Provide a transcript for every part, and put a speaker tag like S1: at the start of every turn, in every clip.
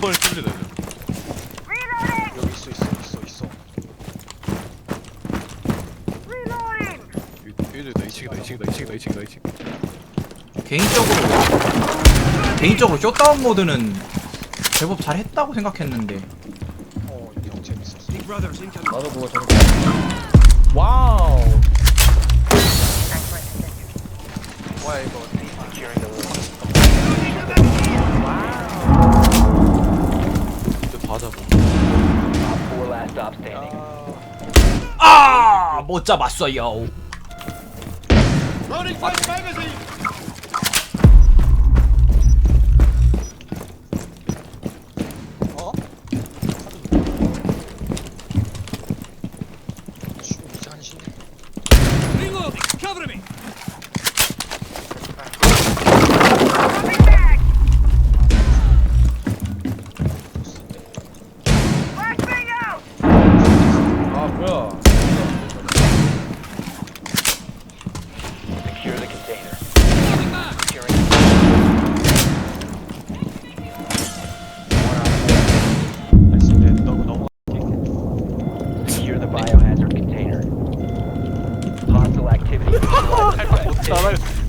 S1: 번에 뚫리네.
S2: 여기 있어 있어 있어 있어.
S1: 얘들다 2층이다 2층이다 2층이다 2층이다 2층.
S3: 개인적으로 개인적으로 쇼다운 모드는 제법 잘 했다고 생각했는데.
S2: 어형 재밌었어.
S4: 나도 그거 재밌게 와우.
S2: 와 이거
S1: 잡아.
S3: 아아못 잡았어요.
S2: 어?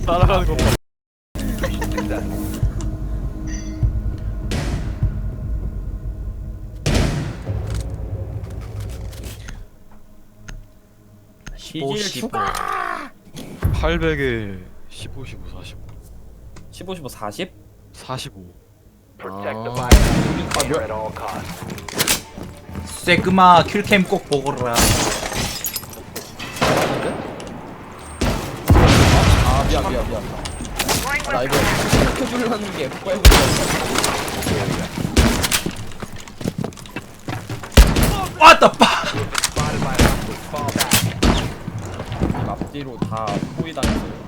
S1: 따라 따라가는 거 봐.
S5: Success.
S3: 15,
S4: 기질
S3: 15.
S1: 800에 15, 15, 45.
S4: 15 15 40?
S1: 45.
S5: Protect the
S4: Ah.
S5: biohazard container at all costs.
S3: 세그마 킬캠 꼭 보거라.
S4: 미안 미안 미안 아, 나 이거 해주려는 게 F5
S3: 왔다 빠.
S5: Spotted by hostiles. Fall back.
S4: 앞뒤로 다 포위 당했어요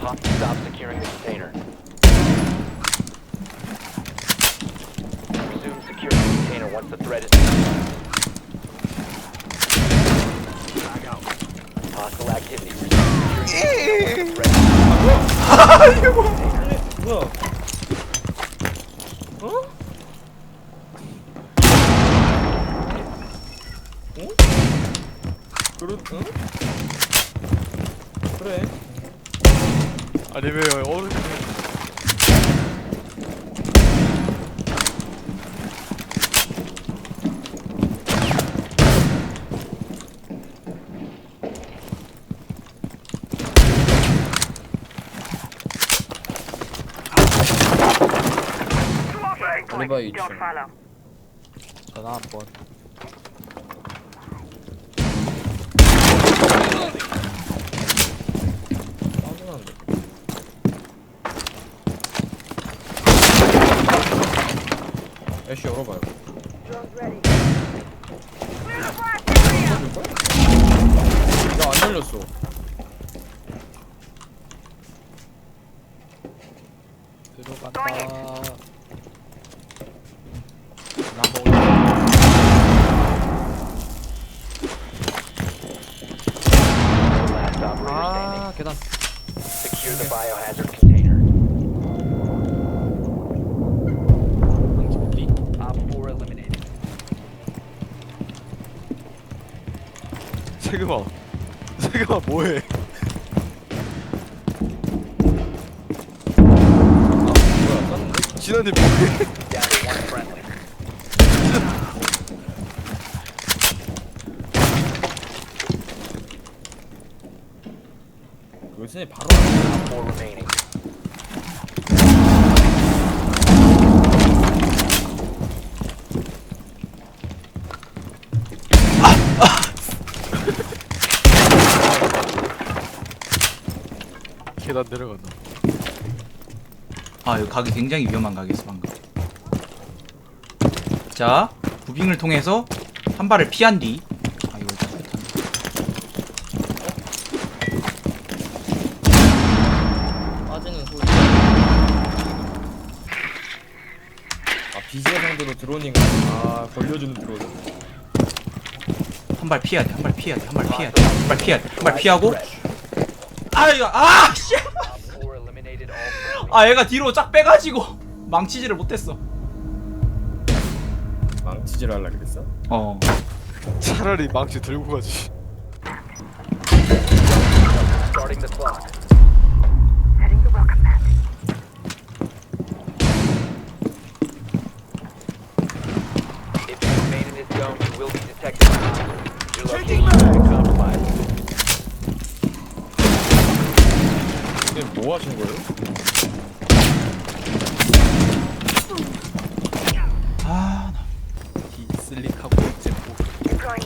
S5: Stop securing the container. Resume securing the container once the threat is... Hostile activity. Resume securing the threat. Whoa.
S4: Whoa. Huh? Круто. Проект. 그래 응? 그래
S1: 아니 왜 들어간다.
S5: last operator standing.
S1: 아 계단.
S5: Secure the biohazard container. Op 4 eliminated.
S1: 세금아. 세금아 뭐해?
S5: Friendly.
S4: 요즘에 바로
S5: Op 4 remaining.
S1: 계단 내려간다.
S3: 아 이거 각이 굉장히 위험한 각이었어 방금 자 부빙을 통해서 한 발을 피한 뒤 아, 이거 일단 아, 빠지는 소리.
S4: 아 비지의 상대로 드론인가? 아 걸려주는 드론.
S3: 한 발 피해야 돼 한 발 피해야 돼 한발 아, 피해야 돼 한 발 피해야 돼한 발 아, 피하고 아 이거 아 씨. 아 얘가 뒤로 쫙 빼가지고 망치지를 못했어.
S4: 망치질 할라 그랬어?
S3: 어.
S1: 차라리 망치 들고 가지
S5: Starting the clock.
S6: Heading to welcome mat.
S5: If you remain in this zone, you will be detected by hostiles. Your location has been compromised.
S4: 근데 뭐 하신 거예요?
S3: 아. 나-
S1: 디슬릭하고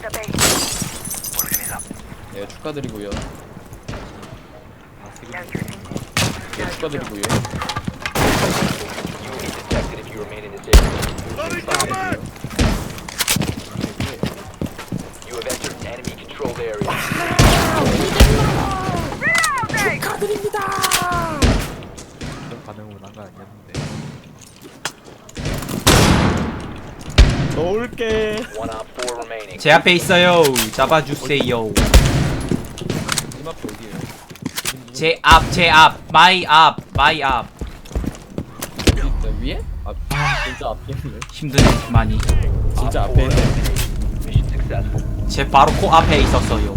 S6: the base.
S4: 네 축하드리고요
S6: using.
S4: 네 축하드리고요
S5: You will be detected if you remain in this area. You have entered an enemy controlled area.
S6: Reloading!
S1: 그런 반응으로 난거 아니었는데
S4: 넣을게
S5: One op 4 remaining.
S3: 제 앞에 있어요. 잡아주세요.
S4: 어디에요?
S3: 제 앞, 제 앞, 마이 앞, 마이 앞.
S4: 위에? 아 진짜 앞에 있네
S3: 힘드네 많이.
S4: 진짜 앞에
S5: 4
S4: 있네
S5: eliminated. Mission successful.
S3: 제 바로 코 앞에 있었어요.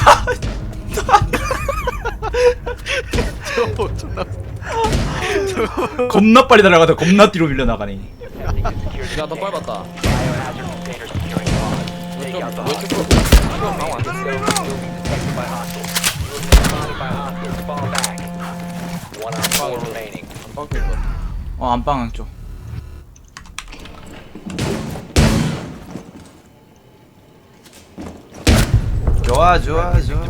S3: 겁나 빨리 날아가다 겁나 뒤로 밀려 나가네.
S5: Attempting to secure the
S4: 야너
S5: container.
S4: 빨봤다
S5: Biohazard container securing bombs. Take out the
S4: 왼쪽
S5: hostage.
S4: 거 방어 안
S5: This
S4: 됐어요
S5: zone will be detected by hostiles. You have been spotted by hostiles. Fall back. One op 4 remaining.
S4: 안 바뀔
S3: 거어 안방향 쪽. 좋아 좋아 좋아.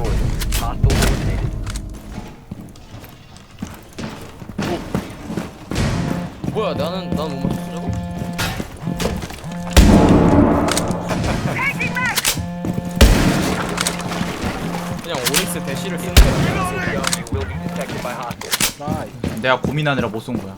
S4: 뭐야 나는 난못 맞 그냥 오릭스 대시를 쓰는
S5: hostiles.
S3: 내가 고민하느라 못 쏜 거야.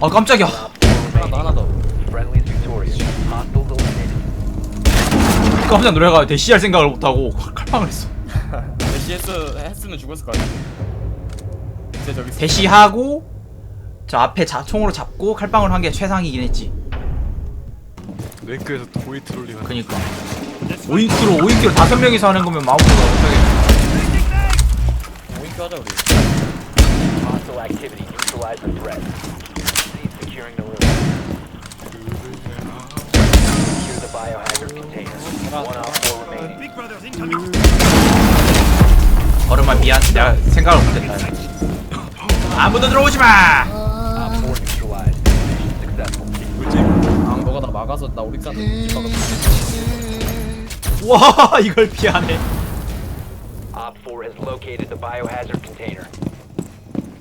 S3: 아 깜짝이야.
S5: Op 4
S4: 하나 더 하나 더
S5: Friendly is victorious. Hostiles eliminated.
S3: 깜짝 놀래가 대시할 생각을 못 하고 칼빵을 했어.
S4: 대시 했, 했으면 죽었을 것 같은데 이제 저기.
S3: 대시하고 저 앞에 자, 총으로 잡고 칼빵을 한 게 최상이긴 했지.
S1: 랭크에서 도이 트롤링 하는
S3: 그니까 5인큐로 5인큐로 다섯 명이서 하는 거면 마우스가 못하겠네.
S4: 오인큐 하자 우리
S5: Hostile activity. Neutralize the threat. Proceed securing the room. Secure the biohazard container. One op 4 remaining.
S3: 얼음아 미안. 내가 생각을 못했다. 아무도 들어오지 마.
S5: Op 4 neutralized. Mission successful.
S4: 아 너가 나 막아서 나 오릭스한테 집 막았어
S3: 와 이걸 피하네.
S5: Op 4 has located the biohazard container.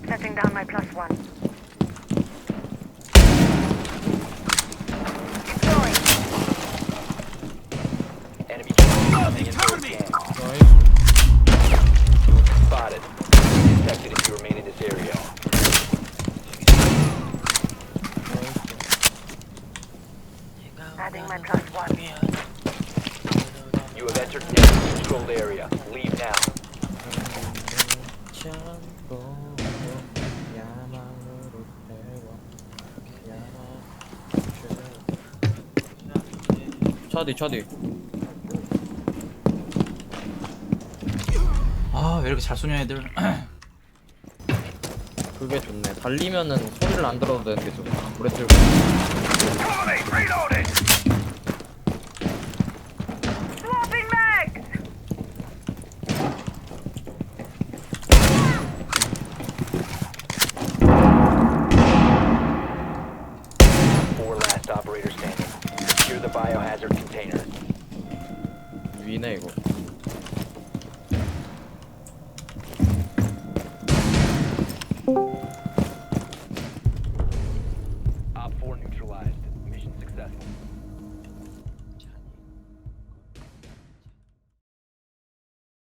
S6: Setting down my plus one. Deploying.
S5: Enemy coming in third scan. Spotted. Detected if you remain in this area.
S6: Adding my plus one.
S5: You have entered an enemy controlled area. Leave now.
S4: 차디 차디.
S3: 아 왜 이렇게 잘 쏘냐 애들.
S4: 그게 좋네. 달리면은 소리를 안 들어도 되는데 좀 오래 들고!
S6: container. 위네 이거.